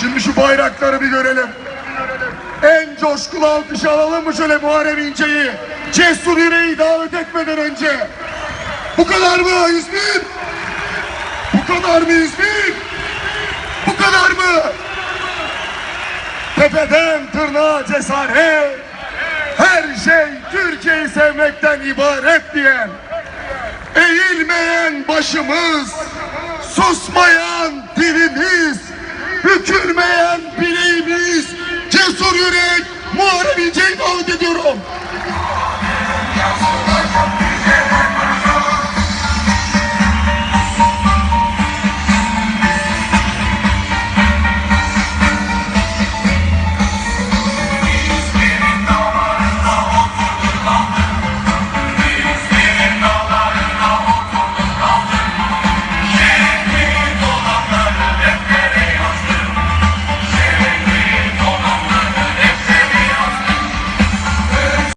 Şimdi şu bayrakları bir görelim. En coşkulu alkış alalım mı şöyle Muharrem İnce'yi? Cesur yüreği davet etmeden önce. Bu kadar mı İzmir? Bu kadar mı İzmir? Bu kadar mı? Tepeden tırnağa cesaret. Her şey Türkiye'yi sevmekten ibaret diyen. Eğilmeyen başımız, susmayan Muharrem İnce'yi davet ediyorum.